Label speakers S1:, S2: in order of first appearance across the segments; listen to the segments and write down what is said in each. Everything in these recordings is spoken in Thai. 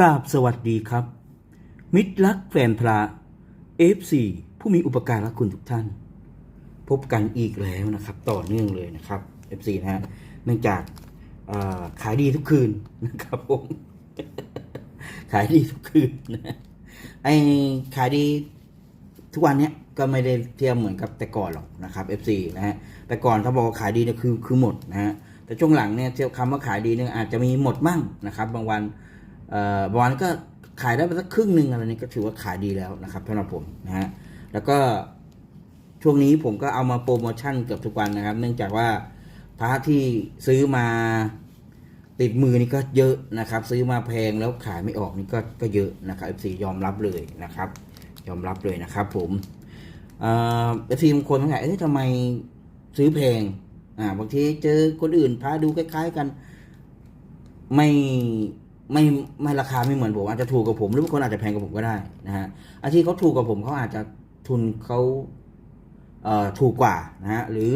S1: กราบสวัสดีครับ มิตรรักแฟนพระ F4 ผู้มีอุปการะคุณทุกท่าน พบกันอีกแล้วนะครับ ต่อเนื่องเลยนะครับ F4 นะฮะเนื่องจากขายดีทุกคืนนะครับผมขายดีทุกคืนนะไอขายดีทุกวันเนี้ยก็ไม่ได้เทียมเหมือนกับแต่ก่อนหรอกนะครับ F4 นะฮะแต่ก่อนถ้าบอกว่าขายดีเนี่ยคือคือหมดนะฮะแต่ช่วงหลังเนี่ยเทียบคำว่าขายดีเนี่ยอาจจะมีหมดมั่งนะครับ บางวัน เอ่อบางวันก็ขายได้ไปสักครึ่งหนึ่งอะไรนี่ก็ถือว่าขายดีแล้วนะครับสำหรับผมนะฮะแล้วก็ช่วงนี้ผมก็เอามาโปรโมชั่นเกือบทุกวันนะครับ เนื่องจากว่าพระที่ซื้อมาติดมือนี่ก็เยอะนะครับ ซื้อมาแพงแล้วขายไม่ออกนี่ก็ก็เยอะนะครับเอฟซียอมรับเลยนะครับ ยอมรับเลยนะครับ ผมเอฟซีบางคนสงสัยเอ้ยทำไมซื้อแพงอ่าบางทีเจอคนอื่นพระดูคล้าย ๆกัน ไม่ ไม่ไม่ราคาไม่เหมือนผมอาจจะถูกกับผม หรือบางคนอาจจะแพงกว่าผมก็ได้นะฮะอาที่เขาถูกกับผมเขาอาจจะทุนเขาเอ่อถูกกว่านะฮะหรือ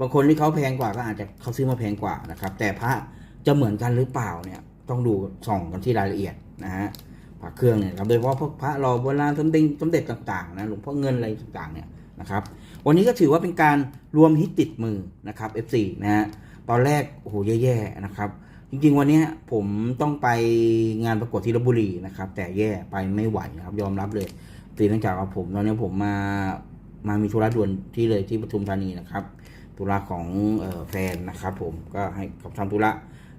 S1: บางคนที่เขาแพงกว่าก็อาจจะเขาซื้อมาแพงกว่านะครับ แต่พระจะเหมือนกันหรือเปล่าเนี่ย ต้องดูส่องกันที่รายละเอียดนะฮะพระเครื่องเนี่ยครับโดยเฉพาะพวกพระรอโบราณสมเด็จสมเด็จต่างๆนะหลวงพ่อเงินอะไรต่างๆเนี่ยนะครับ วันนี้ก็ถือว่าเป็นการรวมฮิตติดมือนะครับ F4 นะฮะตอนแรกโอ้โหแย่ๆนะครับ จริงๆ วันนี้ผมต้องไปงานประกวดที่ลบบุรีนะครับ แต่แย่ไปไม่ไหวนะครับ ยอมรับเลยตีเนื่องจากว่าผม ตอนนี้ผมมามามีธุระด่วนที่เลยที่ปทุมธานีนะครับธุระของออแฟนนะครับผมก็ให้เขาทำธุระ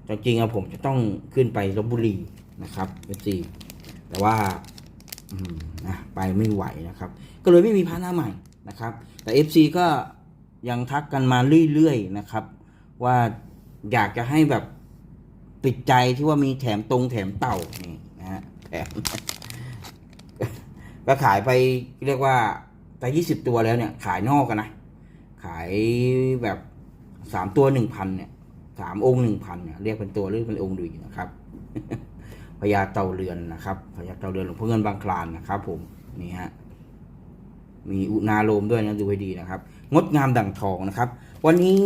S1: จริงๆอะผมจะต้องขึ้นไปลบบุรีนะครับเอฟซีแต่ว่าอืมนะไปไม่ไหวนะครับ ก็เลยไม่มีพาหน้าใหม่นะครับ แต่ FC ก็ยังทักกันมาเรื่อยๆนะครับ ว่าอยากจะให้แบบ ติดใจที่ว่ามีแถมตรงแถมเต่านี่นะฮะแถมก็ขายไปเรียกว่าแต่ยี่สิบตัวแล้วเนี่ย ขายนอกกันนะ ขายแบบสามตัวหนึ่งพันเนี่ยสามองค์หนึ่งพันเนี่ยเรียกเป็นตัวหรือเป็นองค์ดีนะครับพญาเต่าเรือนนะครับพญาเต่าเรือนหลวงพ่อเงินบางคลานนะครับ ผมนี่ฮะมีอุณาโลมด้วยนะดูให้ดีนะครับ งดงามดั่งทองนะครับ วันนี้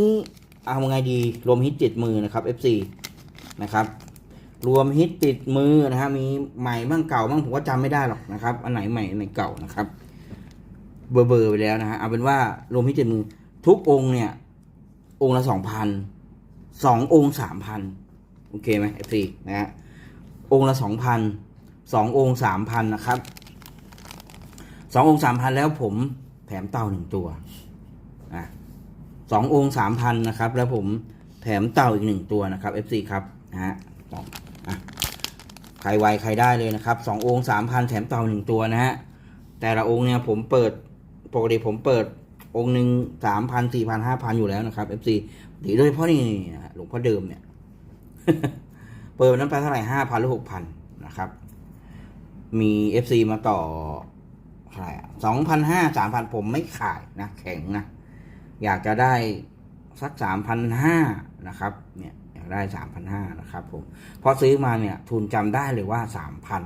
S1: เอาไงดีรวมฮิตติดมือนะครับ FC นะครับ รวมฮิตติดมือนะฮะมีใหม่บ้างเก่าบ้างผมก็จำไม่ได้หรอกนะครับ อันไหนใหม่อันไหนเก่านะครับ เบอร์เบอร์ไปแล้วนะฮะเอาเป็นว่ารวมฮิตติดมือ ทุกองค์เนี่ย องค์ละสองพันสององค์สามพันโอเคไหม FC นะฮะองค์ละสองพันสององค์สามพันนะครับสององค์สามพันแล้วผมแถมเต่าหนึ่งตัวอะสององค์สามพันนะครับ แล้วผม ถมเต่าอีกหนึ่งตัวนะครับ FC ครับนะฮะสองอะใครไวใครได้เลยนะครับสององค์สามพันแถมเต่าหนึ่งตัวนะฮะแต่ละองค์เนี่ยผมเปิดปกติผมเปิดองค์หนึ่งสามพันสี่พันห้าพันอยู่แล้วนะครับ FC ดีโดยเฉพาะนี่นะหลวงพ่อเดิมเนี่ย เปิดนนั้นไปเท่าไหร่ห้าพันหรือหกพันนะครับ มี FC มาต่อเท่าไหร่สองพันห้าสามพันผมไม่ขายนะ แข็งนะ อยากจะได้สักสามพันห้า นะครับเนี่ยอยากได้สามพันห้านะครับผมพอซื้อมาเนี่ยทุนจำได้เลยว่าสามพัน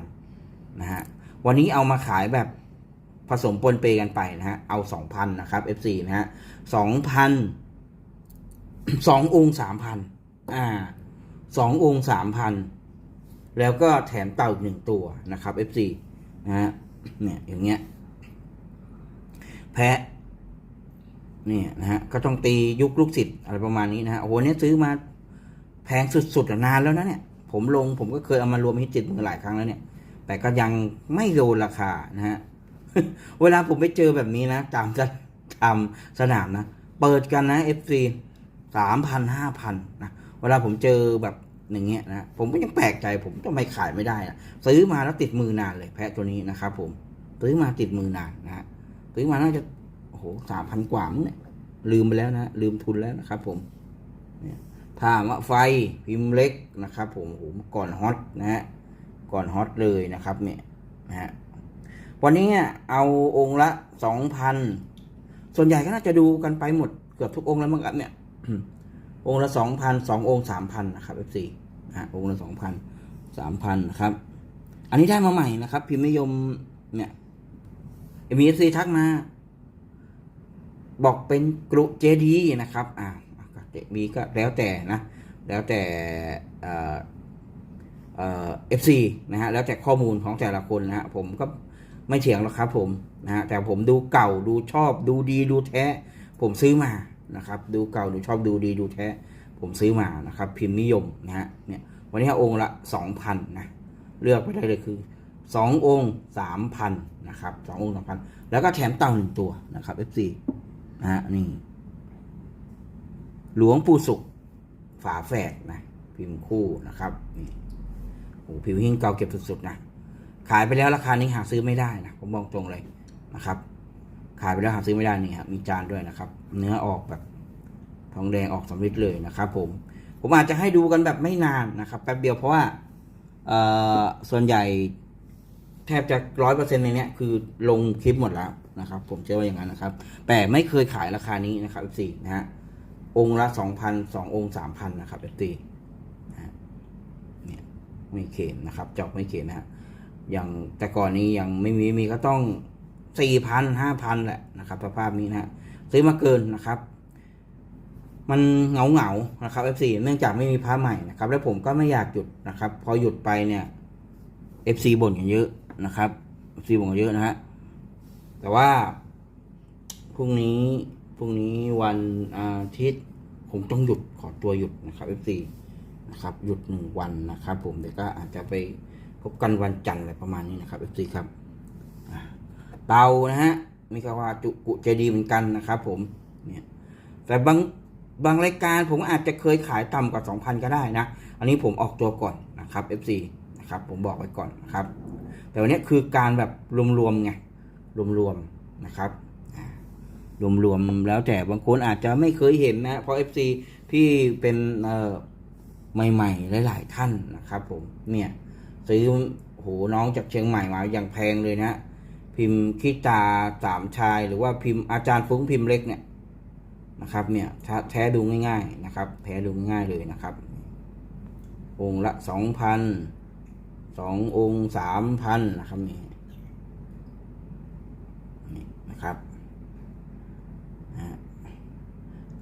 S1: นะฮะวันนี้เอามาขายแบบผสมปนเปกันไปนะฮะเอาสองพันนะครับ F4 นะฮะสองพันสององค์สามพันอ่าสององค์สามพันแล้วก็แถมเต่าอีกหนึ่งตัวนะครับ F4 นะฮะเนี่ยอย่างเงี้ยแพะ เนี่ยนะฮะก็ต้องตียุคลูกศิษย์อะไรประมาณนี้นะฮะโอ้โหเนี่ยซื้อมาแพงสุดๆนานแล้วนะเนี่ย ผมลงผมก็เคยเอามารวมฮิตจิตมือหลายครั้งแล้วเนี่ย แต่ก็ยังไม่โดนราคานะฮะเวลาผมไปเจอแบบนี้นะตามจะทำสนามนะ เปิดกันนะ FC สามพันห้าพันนะเวลาผมเจอแบบอย่างเงี้ยนะผมก็ยังแปลกใจผมทำไมขายไม่ได้นะซื้อมาแล้วติดมือนานเลย แพะตัวนี้นะครับผมซื้อมาติดมือนานนะฮะซื้อมาน่าจะ โอ้โหสามพันกว่ามั้งเนี่ยลืมไปแล้วนะลืมทุนแล้วนะครับ ผมเนี่ยถ้ามะไฟพิมพ์เล็กนะครับ ผมโอ้โหก่อนฮอตนะฮะก่อนฮอตเลยนะครับ เนี่ยนะฮะวันนี้เนี่ยเอาองค์ละสองพันส่วนใหญ่ก็น่าจะดูกันไปหมดเกือบทุกองค์แล้วมั้งครับเนี่ยองค์ละสองพันสององค์สามพันนะครับ F4 นะฮะองค์ละสองพันสามพันนะครับ อันนี้ได้มาใหม่นะครับ พิมพ์นิยมเนี่ยมีเอฟซีทักมา บอกเป็นกรุเจดีนะครับอ่าเจดีก็แล้วแต่นะแล้วแต่เอ่อเอ่อฟซีนะฮะแล้วแต่ข้อมูลของแต่ละคนนะฮะผมก็ไม่เถียงหรอกครับผมนะฮะแต่ผมดูเก่าดูชอบดูดีดูแท้ ผมซื้อมานะครับ ดูเก่าดูชอบดูดีดูแท้ ผมซื้อมานะครับ พิมพ์นิยมนะฮะเนี่ยวันนี้องค์ละสองพันนะเลือกไปได้เลยคือสององค์สามพันนะครับสององค์สามพันแล้วก็แถมเต่าหนึ่งตัวนะครับ FC นะฮะนี่ หลวงปู่สุข ฝาแฝดนะ พิมพ์คู่นะครับนี่โอ้ผิวหิ้งเก่าเก็บสุดๆนะ ขายไปแล้วราคานี้หาซื้อไม่ได้นะผมบอกตรงเลยนะครับ ขายไปแล้วหาซื้อไม่ได้นี่ครับมีจานด้วยนะครับ เนื้อออกแบบทองแดงออกสำริดเลยนะครับ ผม ผมอาจจะให้ดูกันแบบไม่นานนะครับแป๊บเดียวเพราะว่าเอ่อส่วนใหญ่แทบจะร้อยเปอร์เซ็นต์ในเนี้ยคือลงคลิปหมดแล้ว นะครับ ผมเชื่อว่าอย่างนั้นนะครับ แต่ไม่เคยขายราคานี้นะครับสี่นะฮะองค์ละสองพันสององค์สามพันนะครับเอฟตีนะฮะเนี่ยไม่เข็มนะครับจอกไม่เข็มนะฮะอย่างแต่ก่อนนี้ยังไม่มีมีก็ต้องสี่พันห้าพันแหละนะครับสภาพนี้นะฮะซื้อมาเกินนะครับ มันเหงาเหงานะครับ F4 เนื่องจากไม่มีพระใหม่นะครับ แล้วผมก็ไม่อยากหยุดนะครับ พอหยุดไปเนี่ย FC บ่นกันเยอะนะครับ FC บ่นกันเยอะนะฮะ แต่ว่าพรุ่งนี้พรุ่งนี้วันอาทิตย์ผมต้องหยุดขอตัวหยุดนะครับ F4 นะครับหยุดหนึ่งวันนะครับ ผมเดี๋ยวก็อาจจะไปพบกันวันจันทร์อะไรประมาณนี้นะครับ F4 ครับเตานะฮะมีคำว่าจุกุใจดีเหมือนกันนะครับ ผมเนี่ยแต่บางบางรายการผมอาจจะเคยขายต่ำกว่า 2,000 ก็ได้นะ อันนี้ผมออกตัวก่อนนะครับ F4 นะครับผมบอกไว้ก่อนนะครับ แต่วันนี้คือการแบบรวมๆไง รวมๆนะครับรวมๆแล้วแต่บางคนอาจจะไม่เคยเห็นนะเพราะ FC พี่เป็นเอ่อใหม่ๆหลายๆท่านนะครับผมเนี่ยซื้อโหน้องจากเชียงใหม่มาอย่างแพงเลยนะพิมพ์คิตาสามชาย หรือว่าพิมพ์อาจารย์ฟุ้งพิมพ์เล็กเนี่ยนะครับเนี่ยแท้ดูง่ายๆนะครับแท้ดูง่ายๆเลยนะครับ องค์ละสองพันสององค์สามพันนะครับนี่ นะครับ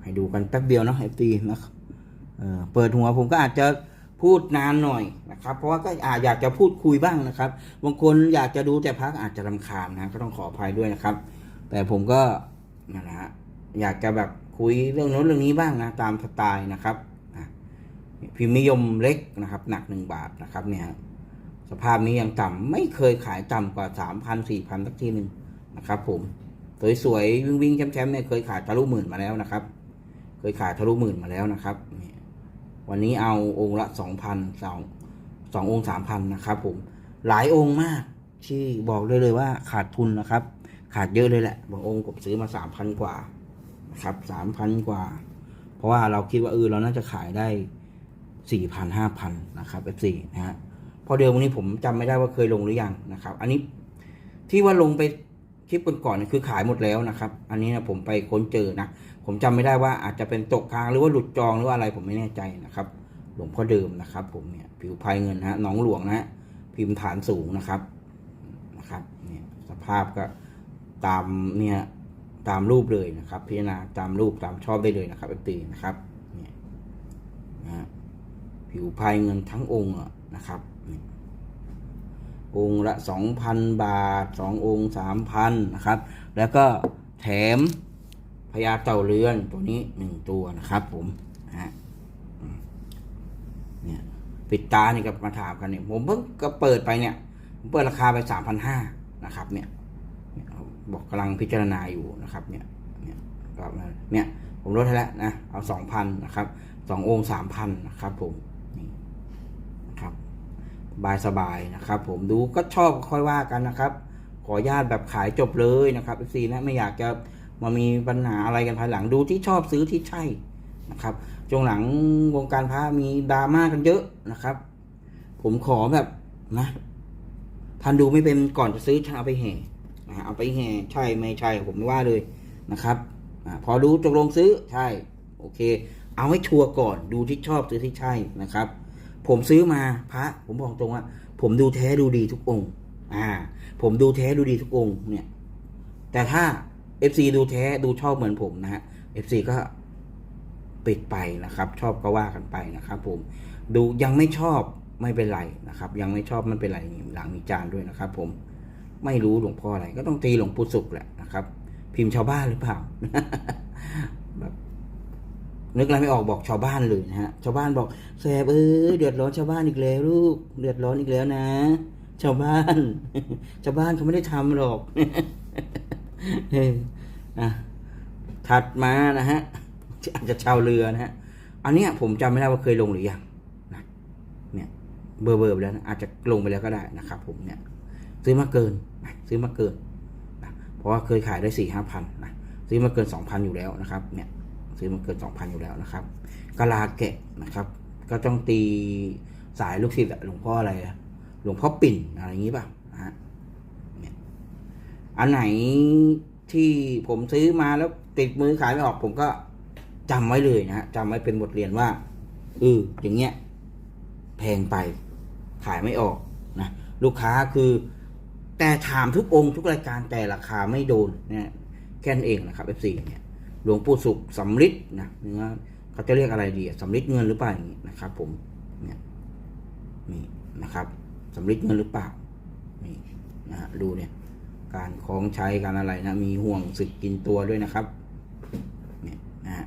S1: ให้ดูกันแป๊บเดียวเนาะเอฟตีนะครับเเปิดหัวผมก็อาจจะพูดนานหน่อยนะครับ เพราะว่าก็อาจอยากจะพูดคุยบ้างนะครับบางคนอยากจะดูแต่พักอาจจะรำคาญนะก็ต้องขออภัยด้วยนะครับ แต่ผมก็นะฮะอยากจะแบบคุยเรื่องโน้นเรื่องนี้บ้างนะตามสไตล์นะครับพิมพ์นิยมเล็กนะครับ หนักหนึ่งบาทนะครับเนี่ยสภาพนี้ยังต่ำไม่เคยขายต่ำกว่าสามพันสี่พันสักทีหนึ่งนะครับผม สวยๆวิ่งวิ่งๆแชมป์ๆเนี่ยเคยขายทะลุหมื่นมาแล้วนะครับ เคยขายทะลุหมื่นมาแล้วนะครับ วันนี้เอาองค์ละสองพันสองสององค์สามพันนะครับ ผมหลายองค์มากที่บอกเลยเลยว่าขาดทุนนะครับ ขาดเยอะเลยแหละบางองค์ผมซื้อมาสามพันกว่านะครับสามพันกว่า เพราะว่าเราคิดว่าเออเราน่าจะขายได้สี่พันห้าพันนะครับเอฟซีนะฮะพอเดิมวันนี้ผมจำไม่ได้ว่าเคยลงหรือยังนะครับ อันนี้ที่ว่าลงไป คลิปก่อนๆคือขายหมดแล้วนะครับ อันนี้นะผมไปค้นเจอนะ ผมจำไม่ได้ว่าอาจจะเป็นตกค้างหรือว่าหลุดจองหรือว่าอะไรผมไม่แน่ใจนะครับ หลวงพ่อเดิมนะครับ ผมเนี่ยผิวพายเงินนะฮะน้องหลวงนะพิมพ์ฐานสูงนะครับนะครับเนี่ยสภาพก็ตามเนี่ยตามรูปเลยนะครับ พิจารณาตามรูปตามชอบได้เลยนะครับเอฟตีนะครับเนี่ยนะผิวพายเงินทั้งองค์อะนะครับ องค์ละสองพันบาทสององค์สามพันนะครับ แล้วก็แถมพญาเต่าเรือนตัวนี้หนึ่งตัวนะครับผมฮะเนี่ยปิดตานี่ก็มาถามกันเนี่ย ผมเพิ่งก็เปิดไปเนี่ยผมเปิดราคาไปสามพันห้านะครับเนี่ยบอกกำลังพิจารณาอยู่นะครับเนี่ยเนี่ยเนี่ยผมลดให้แล้วนะเอาสองพันนะครับสององค์สามพันนะครับผม สบายสบายๆนะครับ ผมดูก็ชอบค่อยว่ากันนะครับ ขอญาตแบบขายจบเลยนะครับเอฟซีนะไม่อยากจะมามีปัญหาอะไรกันภายหลังดูที่ชอบซื้อที่ใช่นะครับช่วงหลังวงการพระมีดราม่ากันเยอะนะครับ ผมขอแบบนะท่านดูไม่เป็นก่อนจะซื้อท่านเอาไปแห่นะเอาไปแห่ใช่ไม่ใช่ผมไม่ว่าเลยนะครับอพอดูตกลงซื้อใช่ โอเค เอาให้ชัวร์ก่อนดูที่ชอบซื้อที่ใช่นะครับ ผมซื้อมาพระ ผมบอกตรงว่า ผมดูแท้ดูดีทุกองค์ อ่า ผมดูแท้ดูดีทุกองค์เนี่ย แต่ถ้า FC ดูแท้ดูชอบเหมือนผมนะฮะ FC ก็ปิดไปนะครับ ชอบก็ว่ากันไปนะครับผมดูยังไม่ชอบไม่เป็นไรนะครับ ยังไม่ชอบไม่เป็นไรหลังมีจานด้วยนะครับ ผมไม่รู้หลวงพ่ออะไร ก็ต้องตีหลวงปู่สุขแหละนะครับ พิมพ์ชาวบ้านหรือเปล่า นึกอะไรไม่ออกบอกชาวบ้านเลยนะฮะ ชาวบ้านบอกแสบเอ้ยเดือดร้อนชาวบ้านอีกแล้วลูก เดือดร้อนอีกแล้วนะ ชาวบ้าน ชาวบ้านเขาไม่ได้ทำหรอกเอออะถัดมานะฮะอาจจะชาวเรือนะฮะ อันนี้ผมจำไม่ได้ว่าเคยลงหรือยังนะเนี่ย เบอร์เบอร์ไปแล้วนะอาจจะลงไปแล้วก็ได้นะครับผมเนี่ย ซื้อมาเกินนะซื้อมาเกินนะเพราะว่าเคยขายได้สี่ห้าพันนะซื้อมาเกินสองพันอยู่แล้วนะครับ เนี่ย ซื้อมาเกินสองพันอยู่แล้วนะครับกะลาแกะนะครับ ก็ต้องตีสายลูกศิษย์หลวงพ่ออะไรหลวงพ่อปิ่นอะไรอย่างนี้ป่ะฮะเนี่ยอันไหนที่ผมซื้อมาแล้วติดมือขายไม่ออก ผมก็จำไว้เลยนะฮะจำไว้เป็นบทเรียนว่าเอออย่างเงี้ยแพงไปขายไม่ออกนะลูกค้าคือแต่ถามทุกองค์ทุกรายการแต่ราคาไม่โดนเนี่ยแค่นั้นเองนะครับ F4 เนี่ย หลวงปู่สุขสำริดนะเนื้อเขาจะเรียกอะไรดีอะสำริดเงินหรือเปล่าอย่างนี้นะครับ ผมเนี่ยนี่นะครับสำริดเงินหรือเปล่านี่นะฮะดูเนี่ย การคล้องใช้การอะไรนะมีห่วงสึกกินตัวด้วยนะครับเนี่ยนะฮะ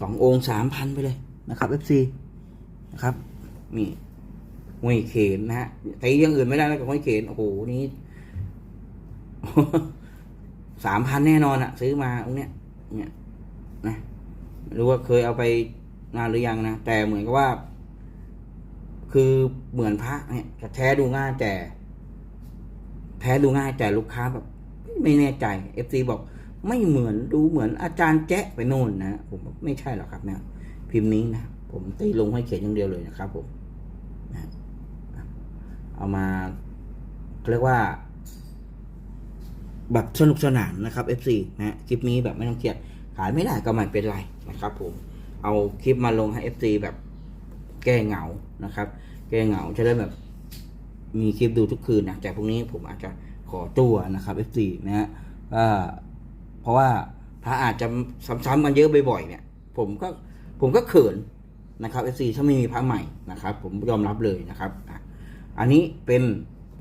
S1: สององค์สามพันไปเลยนะครับ FC นะครับนี่ห้วยเขนนะฮะตีอย่างอื่นไม่ได้แล้วกับห้วยเขนโอ้โหนี่ สามพันแน่นอนอะซื้อมาองค์เนี้ยเนี่ยนะรู้ว่าเคยเอาไปนานหรือยังนะ แต่เหมือนกับว่า คือเหมือนพระเนี่ยจะแท้ดูง่ายแต่ แท้ดูง่ายแต่ลูกค้าแบบ ไม่แน่ใจ FC บอก ไม่เหมือนดูเหมือนอาจารย์แจ๊ะไปโน่นนะผมบอกไม่ใช่หรอกครับเนี่ยพิมพ์นี้นะผมตีลงให้เขียนอย่างเดียวเลยนะครับผมนะเอามาเรียกว่า แบบสนุกสนานนะครับ FC นะคลิปนี้แบบไม่ต้องเครียดขายไม่ได้ก็ไม่เป็นไรนะครับ ผม เอาคลิปมาลงให้ FC แบบแก้เหงานะครับ แก้เหงาจะได้แบบ มีคลิปดูทุกคืนนะแต่พรุ่งนี้ผมอาจจะขอตัวนะครับ F4 นะฮะเพราะว่าพระอาจจะซ้ำๆกันเยอะบ่อยๆเนี่ย ผมก็ผมก็เขินนะครับ F4 ถ้าไม่มีพระใหม่นะครับ ผมยอมรับเลยนะครับ อันนี้เป็น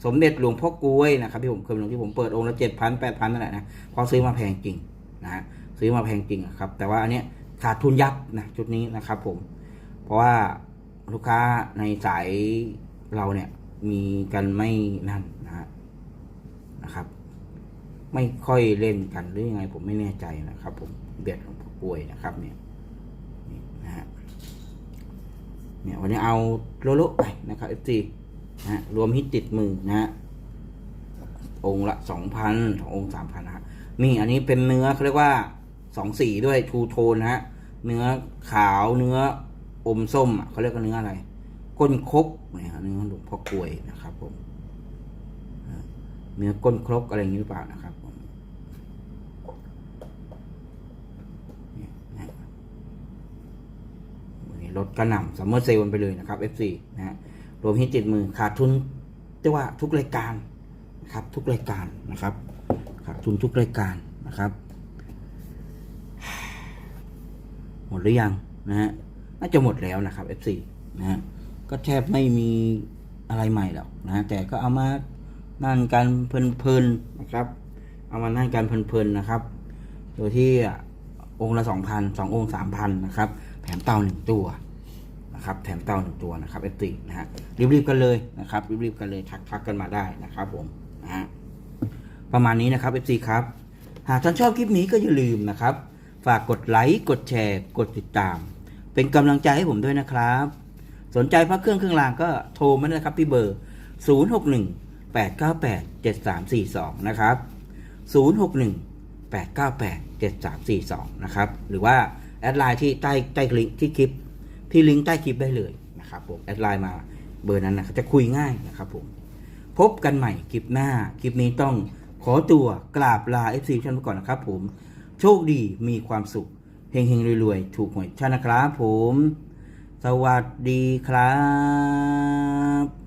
S1: สมเด็จหลวงพ่อกล้วยนะครับที่ผมเคยลงที่ผมเปิดองค์ละเจ็ดพันแปดพันนั่นแหละนะพอซื้อมาแพงจริงนะฮะซื้อมาแพงจริงครับ แต่ว่าอันเนี้ยขาดทุนยับนะชุดนี้นะครับผม เพราะว่าลูกค้าในสายเราเนี่ยมีกันไม่นั่นนะฮะนะครับ ไม่ค่อยเล่นกันหรือยังไงผมไม่แน่ใจนะครับ ผมเบียดของผู้ป่วยนะครับเนี่ยนะฮะเนี่ยวันนี้เอาโลโลไปนะครับเอฟซี นะรวมฮิตติดมือนะฮะองละสองพันสององสามพันนะฮะนี่อันนี้เป็นเนื้อเขาเรียกว่าสองสีด้วยทูโทนนะฮะเนื้อขาวเนื้ออมส้มเขาเรียกว่าเนื้ออะไร ก้นครกเนี่ยเนื้อหลวงพ่อกลวยนะครับผมเนื้อก้นครกอะไรอย่างนี้หรือเปล่านะครับผมนี่ลดกระหน่ำซัมเมอร์เซลไปเลยนะครับ F4 นะฮะ รวมที่จิตมือขาดทุนเรียกว่าทุกรายการนะครับทุกรายการนะครับขาดทุนทุกรายการนะครับ หมดหรือยังนะฮะน่าจะหมดแล้วนะครับ F4 นะฮะก็แทบไม่มีอะไรใหม่หรอกนะแต่ก็เอามานั่นการเพลินๆนะครับ เอามานั่นการเพลินๆนะครับโดยที่องค์ละสองพันสององค์สามพันนะครับ แถมเต่าหนึ่งตัว นะครับแถมเต่าหนึ่งตัวนะครับเอฟซีนะฮะรีบๆกันเลยนะครับรีบๆกันเลยทักทักกันมาได้นะครับผมนะฮะประมาณนี้นะครับ FC ครับหากท่านชอบคลิปนี้ก็อย่าลืมนะครับ ฝากกดไลค์กดแชร์กดติดตาม เป็นกำลังใจให้ผมด้วยนะครับ สนใจพระเครื่องเครื่องรางก็โทรมาเลยครับที่เบอร์ 061 898 7342 นะครับ 061 898 7342 นะครับ หรือว่า แอดไลน์ที่ใต้ใต้ลิกที่คลิป ที่ลิงก์ใต้คลิปได้เลยนะครับผมแอดไลน์มาเบอร์นั้นนะจะคุยง่ายนะครับผมพบกันใหม่คลิปหน้า คลิปนี้ต้องขอตัวกราบลา FC ท่านไปก่อนนะครับผมโชคดีมีความสุขเฮงๆรวยๆ ถูกหวยชานะครับผม สวัสดีครับ